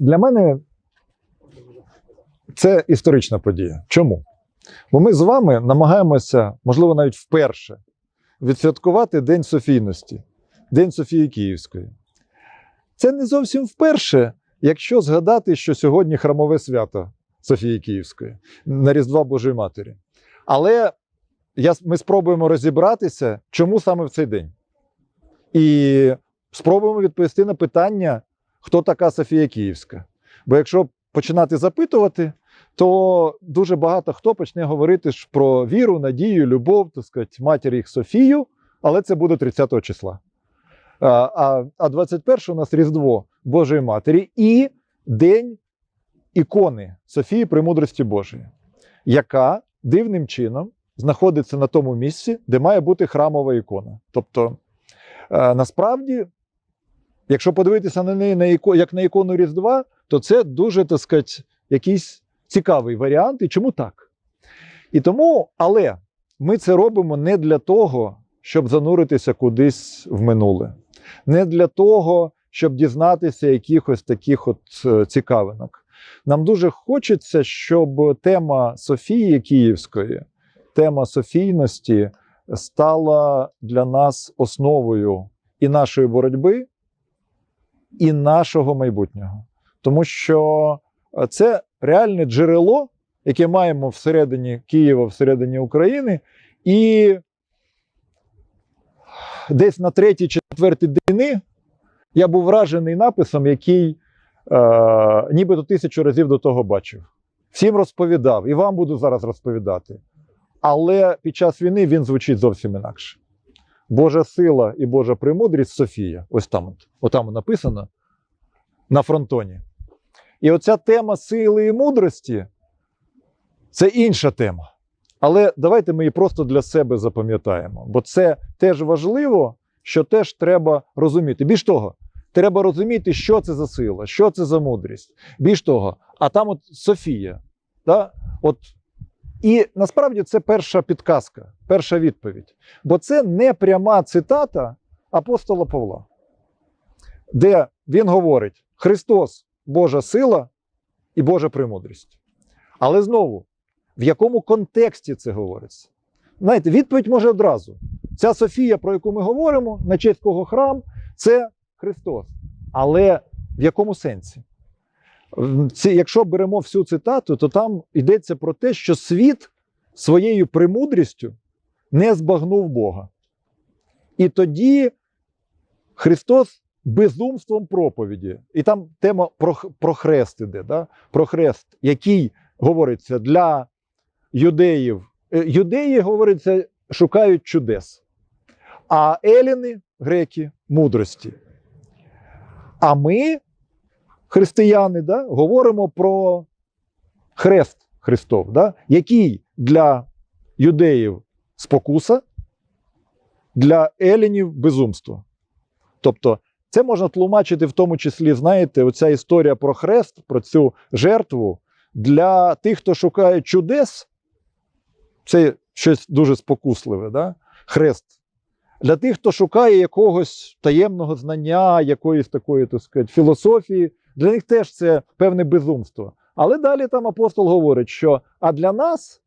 Для мене це історична подія. Чому? Бо ми з вами намагаємося, можливо, навіть вперше, відсвяткувати День Софійності, День Софії Київської. Це не зовсім вперше, якщо згадати, що сьогодні храмове свято Софії Київської на Різдва Божої Матері. Але я, ми спробуємо розібратися, чому саме в цей день. І спробуємо відповісти на питання, хто така Софія Київська. Бо якщо починати запитувати, то дуже багато хто почне говорити ж про віру, надію, любов, так сказати, матір їх Софію, але це буде 30 числа. А, а, а 21 у нас Різдво Божої Матері і День ікони Софії Премудрості Божої, яка дивним чином знаходиться на тому місці, де має бути храмова ікона. Тобто, е, насправді, якщо подивитися на неї на іко, як на ікону Різдва, то це дуже, так сказати, якийсь цікавий варіант. І чому так? І тому, але ми це робимо не для того, щоб зануритися кудись в минуле, не для того, щоб дізнатися якихось таких от е, цікавинок. Нам дуже хочеться, щоб тема Софії Київської, тема Софійності стала для нас основою і нашої боротьби, і нашого майбутнього. Тому що е, це реальне джерело, яке маємо всередині Києва, всередині України, і десь на третій, четвертій дні я був вражений написом, який е, нібито тисячу разів до того бачив. Всім розповідав, і вам буду зараз розповідати. Але під час війни він звучить зовсім інакше. Божа сила і Божа премудрість Софія. Ось там, от, отам написано на фронтоні. І оця тема сили і мудрості це інша тема. Але давайте ми її просто для себе запам'ятаємо. Бо це теж важливо, що теж треба розуміти. Більш того, треба розуміти, що це за сила, що це за мудрість. Більш того, а там от Софія. Да? От, і насправді це перша підказка, перша відповідь. Бо це не пряма цитата апостола Павла, де він говорить: Христос Божа сила і Божа премудрість. Але знову, в якому контексті це говориться? Знаєте, відповідь може одразу. Ця Софія, про яку ми говоримо, на честь кого храм, це Христос. Але в якому сенсі? Якщо беремо всю цитату, то там йдеться про те, що світ своєю премудрістю не збагнув Бога. І тоді Христос безумством проповіді, і там тема про, про хрест іде, да? про хрест, який говориться для юдеїв. Е, Юдеї, говориться, шукають чудес, а еліни, греки, мудрості. А ми, християни, да, говоримо про хрест Христов, да, який для юдеїв спокуса, для елінів безумство. Тобто, це можна тлумачити в тому числі, знаєте, оця історія про хрест, про цю жертву для тих, хто шукає чудес, це щось дуже спокусливе, да? хрест. Для тих, хто шукає якогось таємного знання, якоїсь такої, так сказати, філософії, для них теж це певне безумство. Але далі там апостол говорить, що а для нас,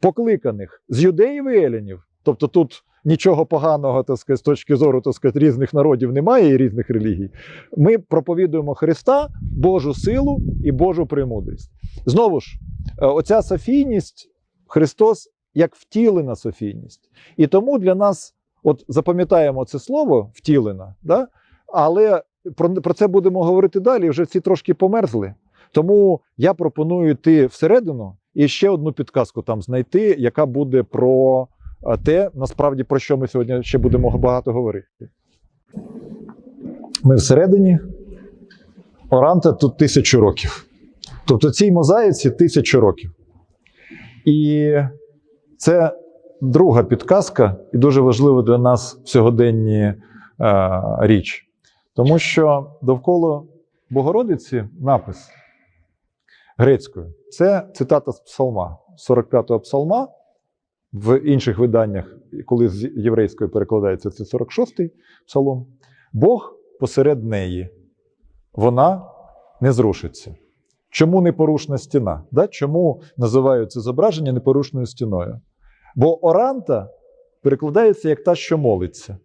покликаних з юдеїв і елінів, тобто тут нічого поганого так сказати, з точки зору так сказати, різних народів немає і різних релігій, ми проповідуємо Христа, Божу силу і Божу премудрість. Знову ж, е, оця софійність, Христос як втілена софійність. І тому для нас, от запам'ятаємо це слово втілена, да? але про, про це будемо говорити далі. Вже всі трошки померзли. Тому я пропоную йти всередину і ще одну підказку там знайти, яка буде про те, насправді про що ми сьогодні ще будемо багато говорити. Ми всередині. Оранта тут тисячу років. Тобто цій мозаїці тисячу років. І це друга підказка, і дуже важлива для нас сьогоденні е, річ. Тому що довкола Богородиці напис грецькою. Це цитата з псалма, 45-го псалма. В інших виданнях, коли з єврейської перекладається, це 46-й псалом. Бог посеред неї. Вона не зрушиться. Чому непорушна стіна? Да? Чому називають це зображення непорушною стіною? Бо оранта перекладається як та, що молиться.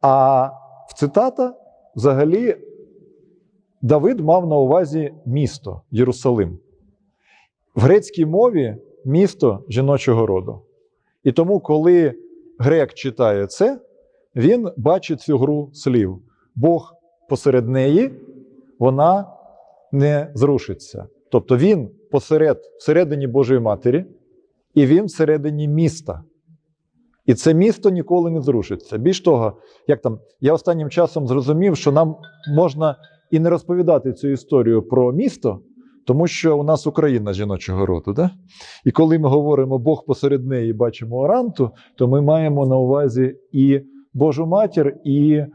А в цитата взагалі Давид мав на увазі місто Єрусалим. В грецькій мові місто жіночого роду. І тому, коли грек читає це, він бачить цю гру слів. Бог посеред неї, вона не зрушиться. Тобто він посеред, всередині Божої Матері, і він всередині міста. І це місто ніколи не зрушиться. Більш того, як там, я останнім часом зрозумів, що нам можна і не розповідати цю історію про місто, тому що у нас Україна жіночого роду. Да? І коли ми говоримо Бог посеред неї бачимо оранту, то ми маємо на увазі і Божу матір, і е,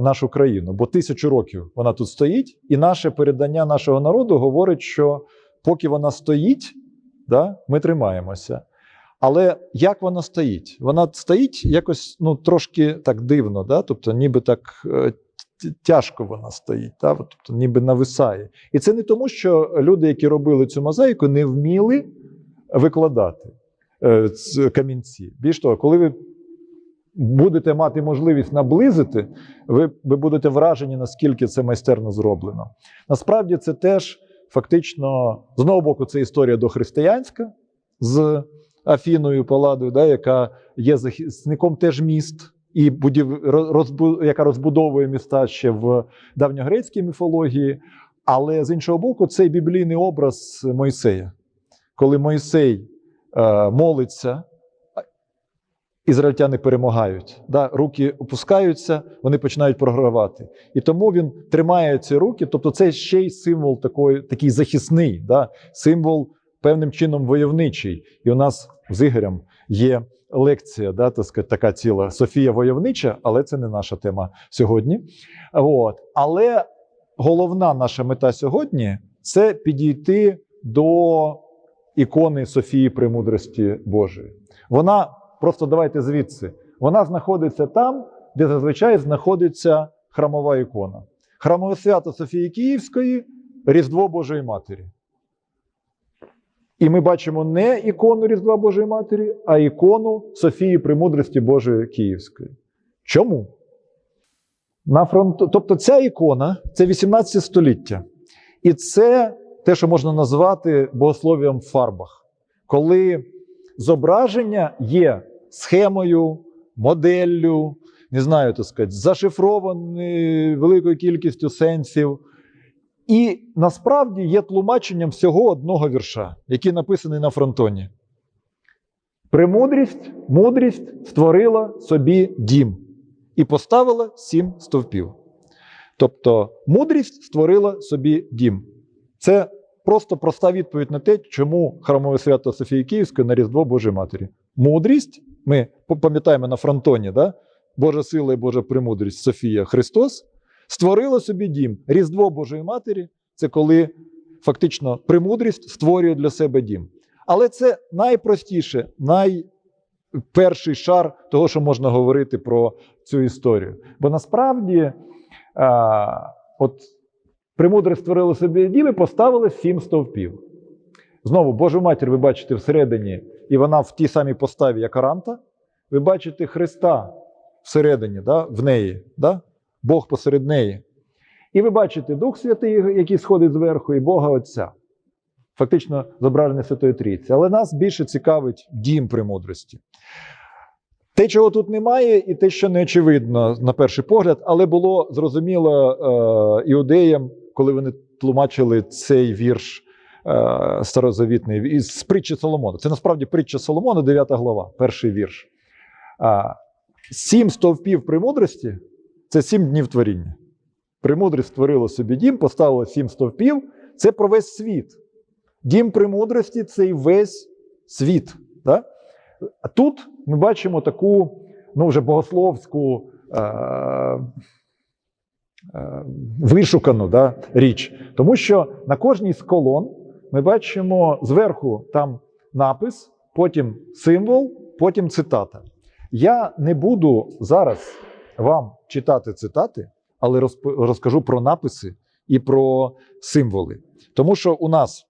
нашу країну. Бо тисячу років вона тут стоїть, і наше передання нашого народу говорить, що поки вона стоїть, да, ми тримаємося. Але як вона стоїть? Вона стоїть якось ну, трошки так дивно, да? тобто, ніби так е, тяжко вона стоїть, да? Тобто, ніби нависає. І це не тому, що люди, які робили цю мозаїку, не вміли викладати е, камінці. Більш того, коли ви будете мати можливість наблизити, ви, ви будете вражені, наскільки це майстерно зроблено. Насправді, це теж фактично, з одного боку, це історія дохристиянська з Афіною Паладою, да, яка є захисником теж міст, і будів, розбу, яка розбудовує міста ще в давньогрецькій міфології. Але з іншого боку, цей біблійний образ Мойсея, коли Мойсей е, молиться, ізраїльтяни перемагають. Да, руки опускаються, вони починають програвати. І тому він тримає ці руки, тобто це ще й символ такої, такий захисний, да, символ певним чином войовничий. І у нас з Ігорем є лекція, да, так сказати, така ціла Софія войовнича, але це не наша тема сьогодні. От. Але головна наша мета сьогодні це підійти до ікони Софії Премудрості Божої. Вона просто давайте звідси. Вона знаходиться там, де зазвичай знаходиться храмова ікона. Храмове свято Софії Київської, Різдво Божої Матері. І ми бачимо не ікону Різдва Божої Матері, а ікону Софії Премудрості Божої Київської. Чому? На фронту, тобто ця ікона це 18 століття. І це те, що можна назвати богослов'ям в фарбах, коли зображення є схемою, моделлю, не знаю, так сказати, зашифроване великою кількістю сенсів. І насправді є тлумаченням всього одного вірша, який написаний на фронтоні. Премудрість, мудрість створила собі дім і поставила сім стовпів. Тобто, мудрість створила собі дім. Це просто проста відповідь на те, чому храмове свято Софії Київської на Різдво Божої Матері. Мудрість, ми пам'ятаємо на фронтоні, да? Божа сила і Божа премудрість Софія Христос створила собі дім. Різдво Божої Матері це коли фактично премудрість створює для себе дім. Але це найпростіше, найперший шар того, що можна говорити про цю історію. Бо насправді, а, от премудрість створила собі дім і поставили сім стовпів. Знову, Божу матір ви бачите всередині, і вона в тій самій поставі, як Аранта. Ви бачите Христа всередині, да, в неї, да? Бог посеред неї. І ви бачите Дух Святий, який сходить зверху, і Бога Отця. Фактично зображений Святої Трійці. Але нас більше цікавить дім премудрості. Те, чого тут немає, і те, що не очевидно на перший погляд, але було зрозуміло е, іудеям, коли вони тлумачили цей вірш е, старозавітний із притчі Соломона. Це насправді притча Соломона, 9 глава, перший вірш. Сім стовпів премудрості це сім днів творіння. Премудрість створила собі дім, поставила сім стовпів. Це про весь світ. Дім премудрості це і весь світ. Да? А тут ми бачимо таку ну, вже богословську е- е- вишукану да, річ. Тому що на кожній з колон ми бачимо зверху там напис, потім символ, потім цитата. Я не буду зараз вам читати цитати, але розкажу про написи, і про символи. Тому що у нас,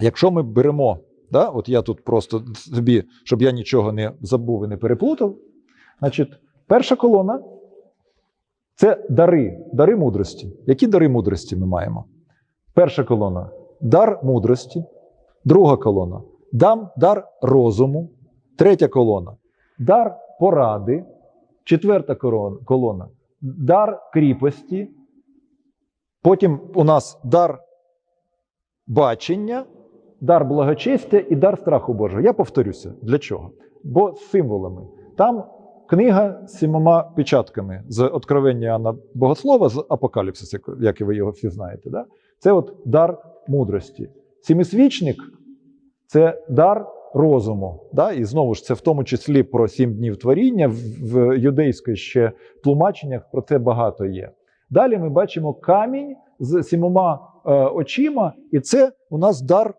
якщо ми беремо, да, от я тут просто собі, щоб я нічого не забув і не переплутав, значить, перша колона це дари, дари мудрості. Які дари мудрості ми маємо? Перша колона дар мудрості, друга колона дам дар розуму, третя колона дар поради, четверта колона дар кріпості. Потім у нас дар бачення, дар благочестя і дар страху Божого. Я повторюся, для чого? Бо з символами. Там книга з сімома печатками з Откровення Іоанна Богослова, з Апокаліпсис, як і ви його всі знаєте. Да? Це от дар мудрості. Сімисвічник це дар розуму. Да? І знову ж це в тому числі про сім днів творіння. В, юдейських ще тлумаченнях про це багато є. Далі ми бачимо камінь з сімома е, очима, і це у нас дар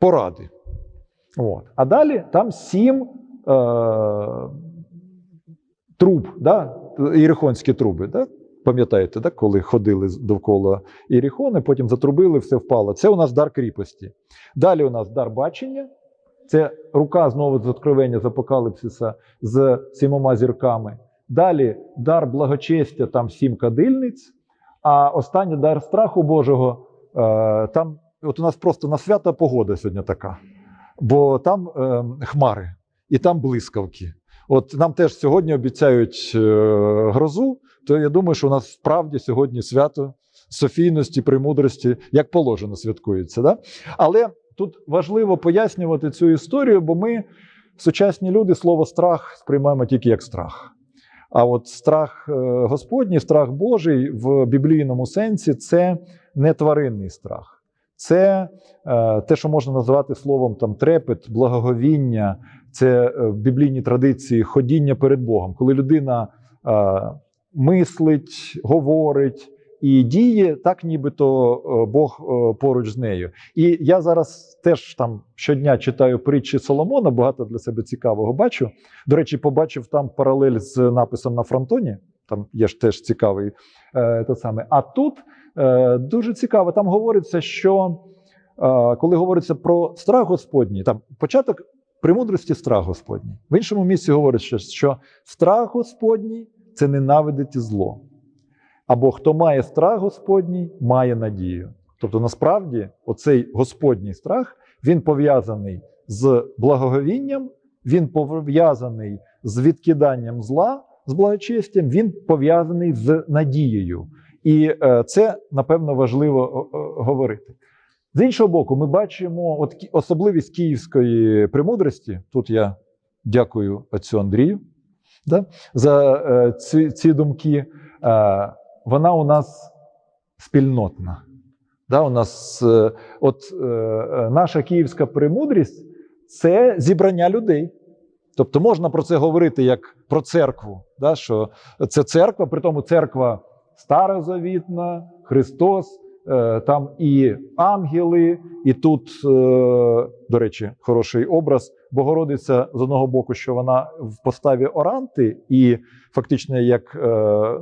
поради. От. А далі там сім е, труб, да? ірихонські труби. Да? Пам'ятаєте, да? коли ходили довкола Ірихони, потім затрубили, все впало. Це у нас дар кріпості. Далі у нас дар бачення. Це рука знову з откровення з апокаліпсиса з сімома зірками. Далі дар благочестя, там сім кадильниць. А останній дар страху Божого. Е, там, от у нас просто на свята погода сьогодні така, бо там е, хмари і там блискавки. От нам теж сьогодні обіцяють е, грозу, то я думаю, що у нас справді сьогодні свято Софійності, премудрості, як положено, святкується. Да? Але тут важливо пояснювати цю історію, бо ми, сучасні люди, слово страх сприймаємо тільки як страх. А от страх е, Господній, страх Божий в біблійному сенсі це не тваринний страх. Це е, те, що можна назвати словом там трепет, благоговіння, це е, в біблійній традиції ходіння перед Богом, коли людина мислить, говорить і діє так, нібито е, Бог е, поруч з нею. І я зараз теж там щодня читаю притчі Соломона, багато для себе цікавого бачу. До речі, побачив там паралель з написом на фронтоні. Там є ж теж цікавий е, те саме. А тут е, дуже цікаво, там говориться, що е, коли говориться про страх Господній, там початок премудрості страх Господній. В іншому місці говориться, що страх Господній це ненавидити зло. Або хто має страх Господній, має надію. Тобто, насправді, оцей Господній страх він пов'язаний з благоговінням, він пов'язаний з відкиданням зла, з благочестям, він пов'язаний з надією. І е, це, напевно, важливо е, е, говорити. З іншого боку, ми бачимо от особливість київської премудрості. Тут я дякую отцю Андрію да, за е, ці, ці думки. Вона у нас спільнотна. Да, у нас, е, от е, наша київська премудрість це зібрання людей. Тобто можна про це говорити як про церкву, да, що це церква, при тому церква старозавітна, Христос, е, там і ангели, і тут, до речі, хороший образ. Богородиця з одного боку, що вона в поставі оранти, і фактично як е,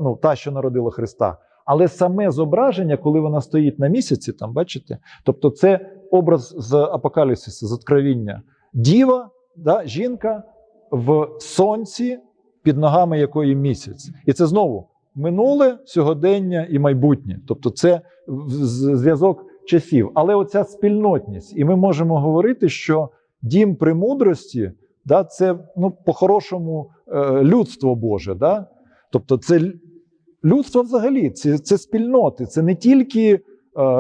ну, та, що народила Христа. Але саме зображення, коли вона стоїть на місяці, там бачите, тобто це образ з апокаліпсису, з откровіння. Діва, да, жінка в сонці, під ногами якої місяць. І це знову минуле, сьогодення і майбутнє. Тобто, це зв'язок часів. Але оця спільнотність, і ми можемо говорити, що дім премудрості да, це ну, по-хорошому е, людство Боже. Да? Тобто, це людство взагалі, це, це спільноти, це не тільки е,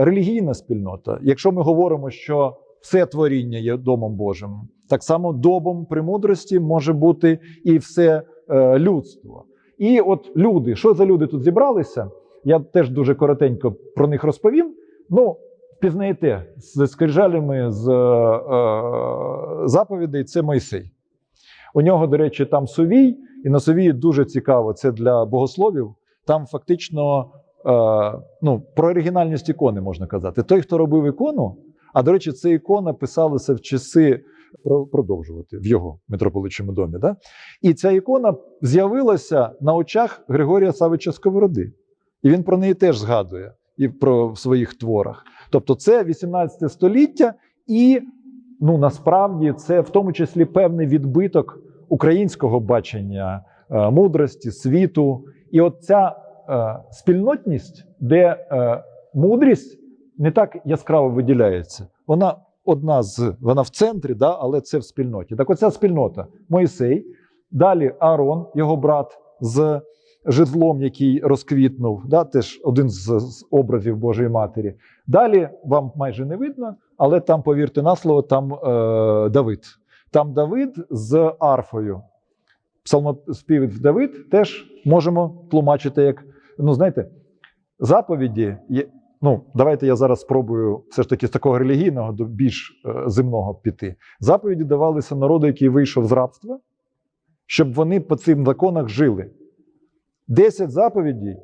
релігійна спільнота. Якщо ми говоримо, що все творіння є домом Божим, так само домом премудрості може бути і все е, людство. І от люди, що за люди тут зібралися? Я теж дуже коротенько про них розповім. Ну, впізнаєте, з скрижалями з е, заповідей це Мойсей. У нього, до речі, там сувій, і на сувії дуже цікаво, це для богословів. Там фактично е, ну, про оригінальність ікони можна казати. Той, хто робив ікону, а до речі, ця ікона писалася в часи продовжувати в його митрополичому домі. Да? І ця ікона з'явилася на очах Григорія Савича Сковороди. І він про неї теж згадує. і про в своїх творах. Тобто, це 18 століття, і ну насправді це в тому числі певний відбиток українського бачення е, мудрості, світу. І от ця е, спільнотність, де е, мудрість не так яскраво виділяється. Вона одна з вона в центрі, да, але це в спільноті. Так, оця спільнота Моїсей, далі Аарон, його брат, з жезлом, який розквітнув, да, теж один з образів Божої Матері. Далі вам майже не видно, але там, повірте на слово, там е, Давид. Там Давид з арфою. Псалмоспівець Давид теж можемо тлумачити як, ну, знаєте, заповіді. є- Ну, давайте я зараз спробую все ж таки з такого релігійного до більш е, земного піти. Заповіді давалися народу, який вийшов з рабства, щоб вони по цим законах жили. Десять заповідей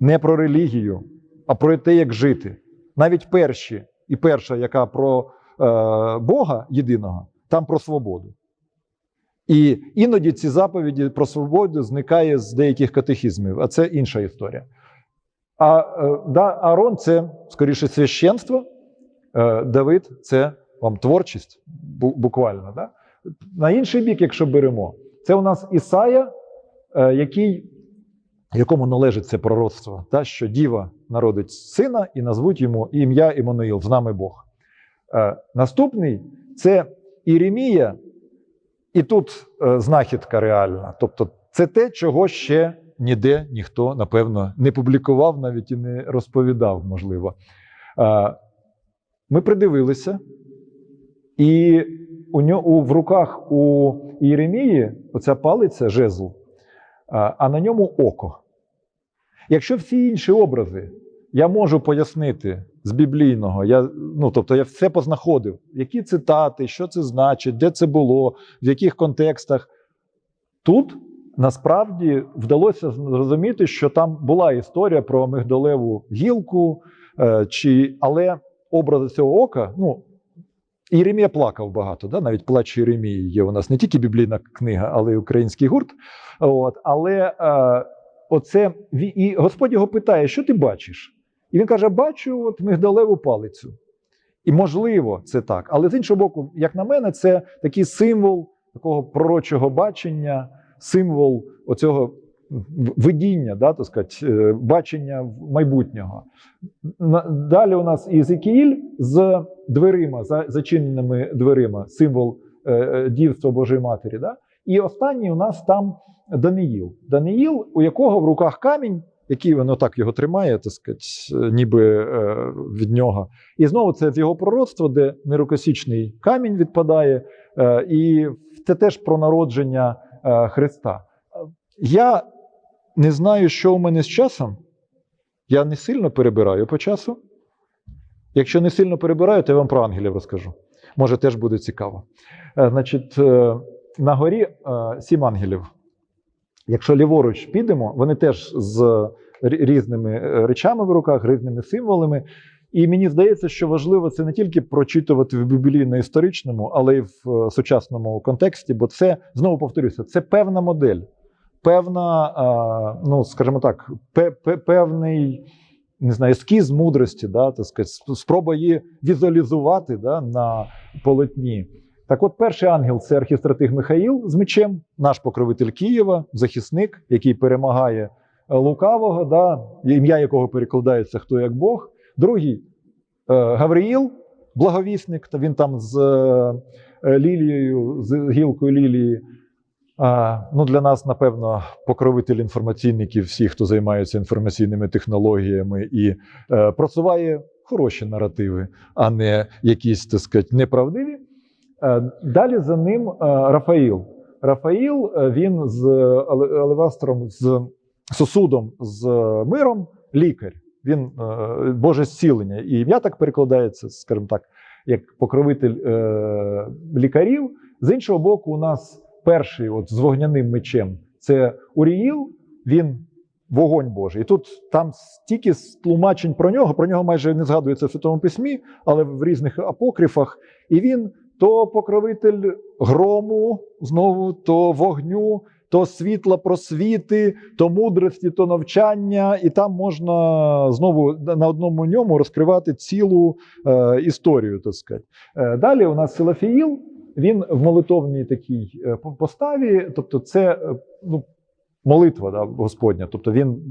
не про релігію, а про те, як жити. Навіть перші, і перша, яка про е, Бога єдиного, там про свободу. І іноді ці заповіді про свободу зникає з деяких катехізмів, а це інша історія. А е, да, Аарон це скоріше священство, е, Давид це вам творчість, бу- буквально. Да? На інший бік, якщо беремо, це у нас Ісая, е, який, якому належить це пророцтво, да? що діва народить сина і назвуть йому ім'я Іммануїл, з нами Бог. Е, Наступний це Іремія, і тут е, знахідка реальна. Тобто, це те, чого ще ніде ніхто, напевно, не публікував, навіть і не розповідав, можливо. Е, Ми придивилися, і у нього в руках у Єремії оця палиця жезл, а на ньому око. Якщо всі інші образи я можу пояснити з біблійного, я, ну, тобто я все познаходив, які цитати, що це значить, де це було, в яких контекстах. Тут насправді вдалося зрозуміти, що там була історія про мигдалеву гілку, е, чи, але образи цього ока, ну, Єремія плакав багато, да? навіть плач Єремії є у нас не тільки біблійна книга, але й український гурт. От, але е, оце, і Господь його питає, що ти бачиш? І він каже: бачу от мигдалеву палицю. І можливо, це так. Але з іншого боку, як на мене, це такий символ такого пророчого бачення, символ оцього видіння, да, так сказати, е, бачення майбутнього. Далі у нас Ізекіїль з дверима, за зачиненими дверима, символ е, е, дівства Божої Матері. Да? І останній у нас там Даниїл. Даниїл, у якого в руках камінь, який він отак його тримає, так сказати, ніби е, від нього. І знову це з його пророцтво, де нерукосічний камінь відпадає, е, і це теж про народження е, Христа. Я не знаю, що у мене з часом. Я не сильно перебираю по часу. Якщо не сильно перебираю, то я вам про ангелів розкажу. Може, теж буде цікаво. Значить, на горі е, сім ангелів. Якщо ліворуч підемо, вони теж з різними е, речами в руках, різними символами. І мені здається, що важливо це не тільки прочитувати в біблійно-історичному, але й в е, сучасному контексті, бо це знову повторюся, це певна модель, певна, ну скажімо так, пе- пе- певний не знаю, ескіз мудрості, да, так сказати, спроба її візуалізувати да, на полотні. Так от, перший ангел це архістратиг Михаїл з мечем, наш покровитель Києва, захисник, який перемагає лукавого, да, ім'я якого перекладається хто як Бог. Другий е, Гавриїл, благовісник, він там з е, лілією, з гілкою лілії. Ну, для нас, напевно, покровитель інформаційників, всі, хто займається інформаційними технологіями і е, просуває хороші наративи, а не якісь, так сказати, неправдиві. Е, далі за ним е, Рафаїл. Рафаїл е, він з алевастром, з сосудом з миром, лікар. Він Боже зцілення. І ім'я так перекладається, скажімо так, як покровитель лікарів. З іншого боку, у нас перший от, з вогняним мечем це Уріїл, він вогонь Божий. І тут там стільки тлумачень про нього, про нього майже не згадується в Святому Письмі, але в різних апокрифах. І він то покровитель грому, знову, то вогню, то світла просвіти, то мудрості, то навчання, і там можна знову на одному ньому розкривати цілу е, історію. Так сказати. Е, далі у нас Силафіїл, він в молитовній такій е, поставі, тобто це е, ну, молитва да, Господня, тобто він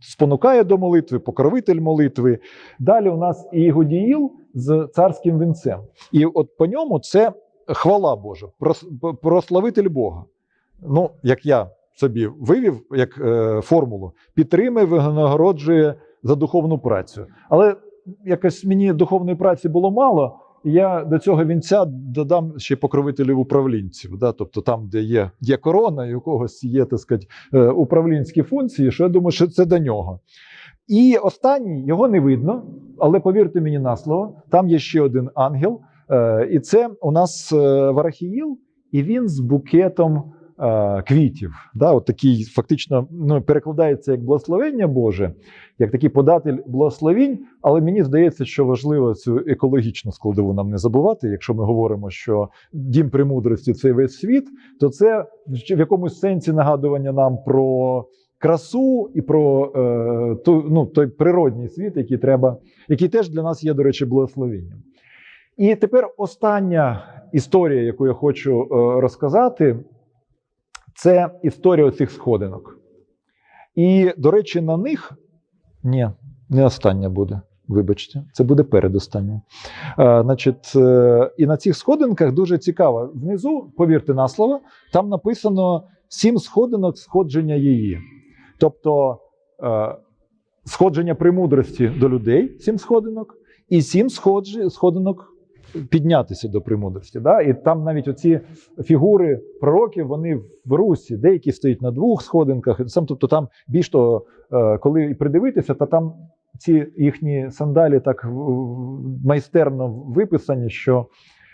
спонукає до молитви, покровитель молитви. Далі у нас Ігодіїл з царським вінцем. І от по ньому це хвала Божа, прос- прославитель Бога. Ну, як я собі вивів як е, формулу, підтримує, винагороджує за духовну працю. Але якось мені духовної праці було мало. Я до цього вінця додам ще покровителів управлінців. Да? Тобто там, де є, є корона, і у когось є так сказати, е, управлінські функції, що я думаю, що це до нього. І останній його не видно, але повірте мені на слово, там є ще один ангел, е, і це у нас е, Варахіїл, і він з букетом е, квітів. Да, от такий фактично ну, перекладається як благословення Боже, як такий податель благословінь. Але мені здається, що важливо цю екологічну складову нам не забувати. Якщо ми говоримо, що дім премудрості це весь світ, то це в якомусь сенсі нагадування нам про красу і про е, ту, ну, той природній світ, який треба, який теж для нас є, до речі, благословенням. І тепер остання історія, яку я хочу е, розказати, це історія оцих сходинок. І, до речі, на них ні, не остання буде. Вибачте, це буде передостання. Е, значить, е, і на цих сходинках дуже цікаво. Внизу, повірте на слово, там написано сім сходинок сходження її. Тобто е, сходження премудрості до людей, сім сходинок, і сім сходинок піднятися до премудрості. Да? І там навіть оці фігури пророків, вони в русі, деякі стоять на двох сходинках. Тобто там більш того, е, коли придивитися, то там ці їхні сандалі так майстерно виписані, що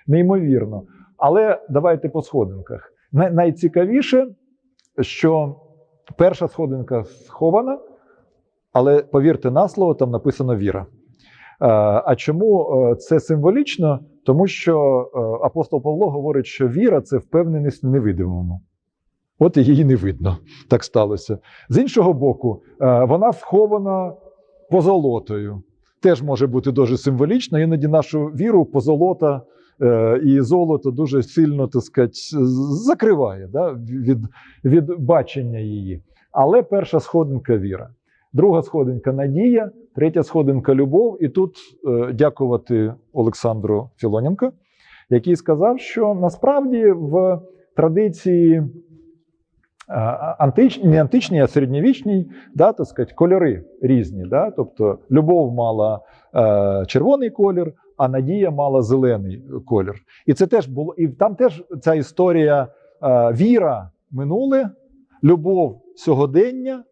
неймовірно. Але давайте по сходинках. Найцікавіше, що перша сходинка схована, але повірте на слово, там написано віра. Е, А чому е, це символічно? Тому що е, апостол Павло говорить, що віра це впевненість в невидимому. От і її не видно. Так сталося. З іншого боку, вона схована позолотою. Теж може бути дуже символічно. Іноді нашу віру позолота і золото дуже сильно так сказати, закриває да, від, від бачення її. Але перша сходинка віра. Друга сходинка надія, третя сходинка любов. І тут е, дякувати Олександру Філоненко, який сказав, що насправді в традиції е, античній, не античній, а середньовічній, да, так сказати, кольори різні. Да? Тобто любов мала е, червоний колір, а надія мала зелений колір. І це теж було, і там теж ця історія е, віра минуле, любов сьогодення,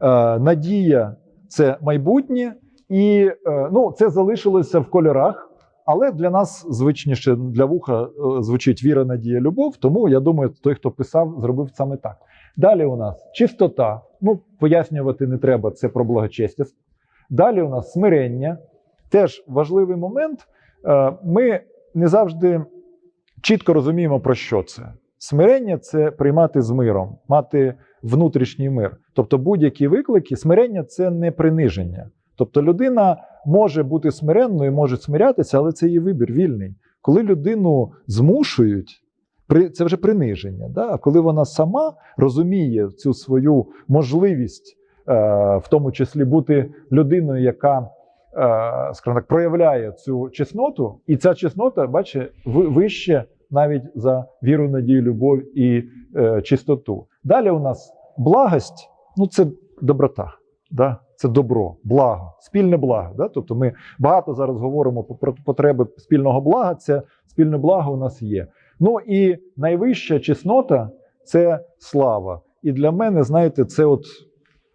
е, надія це майбутнє, і е, ну, це залишилося в кольорах. Але для нас звичніше для вуха е, звучить віра, надія, любов. Тому я думаю, той, хто писав, зробив саме так. Далі у нас чистота. Ну, пояснювати не треба, це про благочестя. Далі у нас смирення. Теж важливий момент. Е, Ми не завжди чітко розуміємо, про що це. Смирення це приймати з миром, мати внутрішній мир. Тобто будь-які виклики, смирення це не приниження. Тобто людина може бути смиренною, може смирятися, але це її вибір вільний. Коли людину змушують, це вже приниження. Да? А коли вона сама розуміє цю свою можливість, е, в тому числі бути людиною, яка скажімо так, проявляє цю чесноту, і ця чеснота, бачите, вище навіть за віру, надію, любов і е, чистоту. Далі у нас благость, ну це доброта, да? це добро, благо, спільне благо. Да? Тобто ми багато зараз говоримо про потреби спільного блага. Це спільне благо у нас є. Ну і найвища чеснота це слава. І для мене, знаєте, це от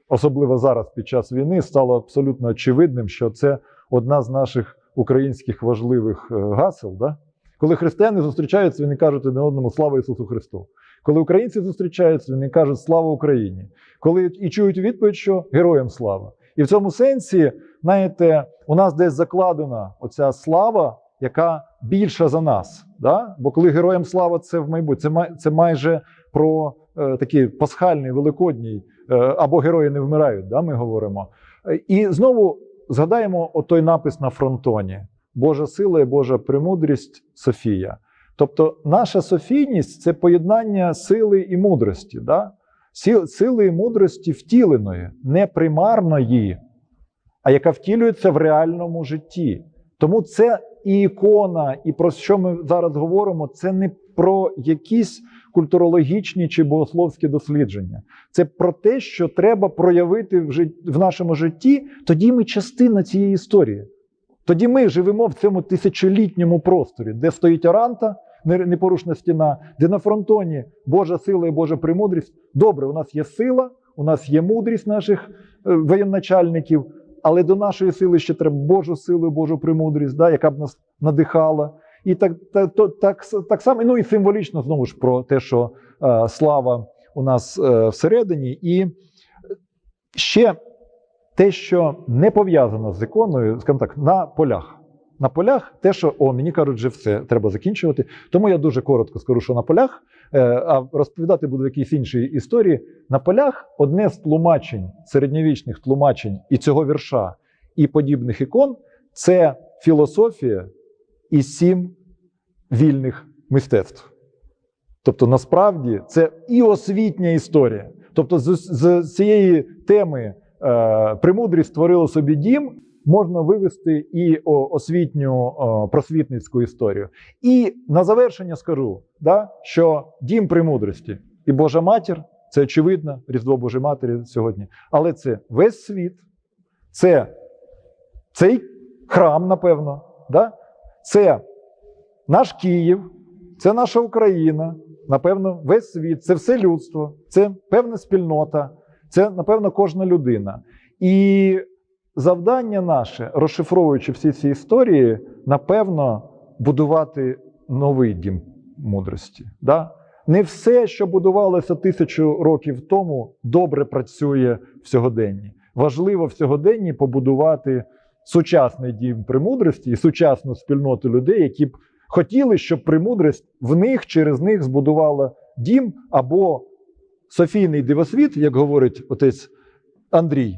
особливо зараз під час війни стало абсолютно очевидним, що це одна з наших українських важливих е, гасел. Да? Коли християни зустрічаються, вони кажуть один одному слава Ісусу Христу. Коли українці зустрічаються, вони кажуть слава Україні. Коли і чують відповідь, що героям слава. І в цьому сенсі, знаєте, у нас десь закладена оця слава, яка більша за нас. Да? Бо коли героям слава це в майбутнє, це, май- це майже про е, такий пасхальний, великодній, е, або герої не вмирають, да, ми говоримо. І знову згадаємо отой напис на фронтоні: Божа сила і Божа премудрість Софія. Тобто, наша Софійність це поєднання сили і мудрості. Да? Сили і мудрості втіленої, не примарної, а яка втілюється в реальному житті. Тому це і ікона, і про що ми зараз говоримо, це не про якісь культурологічні чи богословські дослідження. Це про те, що треба проявити в, жит... в нашому житті, тоді ми частина цієї історії. Тоді ми живемо в цьому тисячолітньому просторі, де стоїть оранта, непорушна стіна, де на фронтоні Божа сила і Божа премудрість. Добре, у нас є сила, у нас є мудрість наших е, воєначальників, але до нашої сили ще треба Божу силу, Божу премудрість, да, яка б нас надихала. І так, так, так, так само, ну і символічно знову ж про те, що е, слава у нас е, всередині. І ще те, що не пов'язано з іконою, скажімо так, на полях. На полях те, що о, мені кажуть, вже все треба закінчувати. Тому я дуже коротко скажу, що на полях, е, а розповідати буду в якійсь іншій історії. На полях одне з тлумачень, середньовічних тлумачень і цього вірша, і подібних ікон це філософія і сім вільних мистецтв. Тобто, насправді це і освітня історія. Тобто, з, з цієї теми е, премудрість створила собі дім, можна вивести і освітню просвітницьку історію. І на завершення скажу, да, що дім премудрості і Божа матір це очевидно, Різдво Божої Матері сьогодні. Але це весь світ, це цей храм, напевно, да? Це наш Київ, це наша Україна, напевно, весь світ, це все людство, це певна спільнота, це, напевно, кожна людина. І завдання наше, розшифровуючи всі ці історії, напевно, будувати новий дім мудрості. Да? Не все, що будувалося тисячу років тому, добре працює в сьогоденні. Важливо в сьогоденні побудувати сучасний дім премудрості і сучасну спільноту людей, які б хотіли, щоб премудрість в них через них збудувала дім або Софійний дивосвіт, як говорить отець Андрій.